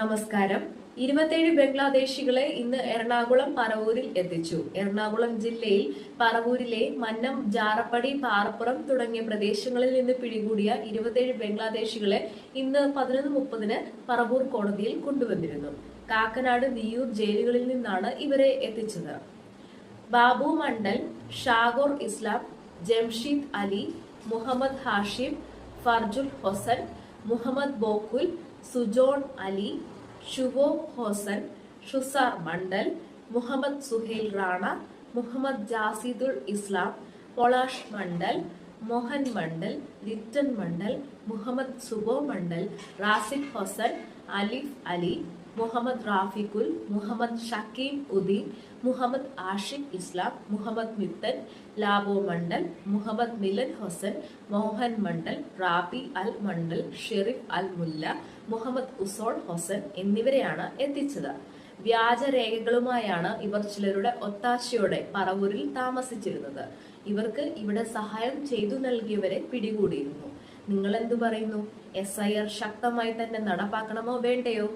നമസ്കാരം. ഇരുപത്തേഴ് ബംഗ്ലാദേശികളെ ഇന്ന് എറണാകുളം പറവൂരിൽ എത്തിച്ചു. എറണാകുളം ജില്ലയിൽ പറവൂരിലെ മന്നം ജാറപ്പടി പാറപ്പുറം തുടങ്ങിയ പ്രദേശങ്ങളിൽ നിന്ന് പിടികൂടിയ ഇരുപത്തേഴ് ബംഗ്ലാദേശികളെ ഇന്ന് പതിനൊന്ന് മുപ്പതിന് പറവൂർ കോടതിയിൽ കൊണ്ടുവന്നിരുന്നു. കാക്കനാട് വിയൂർ ജയിലുകളിൽ നിന്നാണ് ഇവരെ എത്തിച്ചത്. ബാബു മണ്ഡൽ ഷാഗോർ ഇസ്ലാം ജംഷീദ് അലി മുഹമ്മദ് ഹാഷിം ഫർജുൽ ഹൊസൻ മുഹമ്മദ് ബോക്കുൽ സുജോൺ അലി ഷുവോ ഹോസൻ ഷുസാർ മണ്ഡൽ മുഹമ്മദ് സുഹൈൽ റാണ മുഹമ്മദ് ജാസിദുൽ ഇസ്ലാം പൊളാഷ് മണ്ഡൽ മോഹൻ മണ്ഡൽ ലിറ്റൻ മണ്ഡൽ മുഹമ്മദ് സുബോ മണ്ഡൽ റാസിഖ് ഹസൻ അലിഫ് അലി മുഹമ്മദ് റാഫിഖുൽ മുഹമ്മദ് ഷക്കീം ഉദ്ദീൻ മുഹമ്മദ് ആഷിഖ് ഇസ്ലാം മുഹമ്മദ് മിത്തൻ ലാബോ മണ്ഡൽ മുഹമ്മദ് മിലൻ ഹസൻ മോഹൻ മണ്ഡൽ റാബി അൽ മണ്ഡൽ ഷെറിഫ് അൽ മുല്ല മുഹമ്മദ് ഉസോൾ ഹസൻ എന്നിവരെയാണ് എത്തിച്ചത്. വ്യാജരേഖകളുമായാണ് ഇവർ ചിലരുടെ ഒത്താശയോടെ പറവൂരിൽ താമസിച്ചിരുന്നത്. ഇവർക്ക് ഇവിടെ സഹായം ചെയ്തു നൽകിയവരെ പിടികൂടിയിരുന്നു. നിങ്ങൾ എന്തു പറയുന്നു? എസ് ഐ ആർ ശക്തമായി തന്നെ നടപ്പാക്കണമോ വേണ്ടയോ?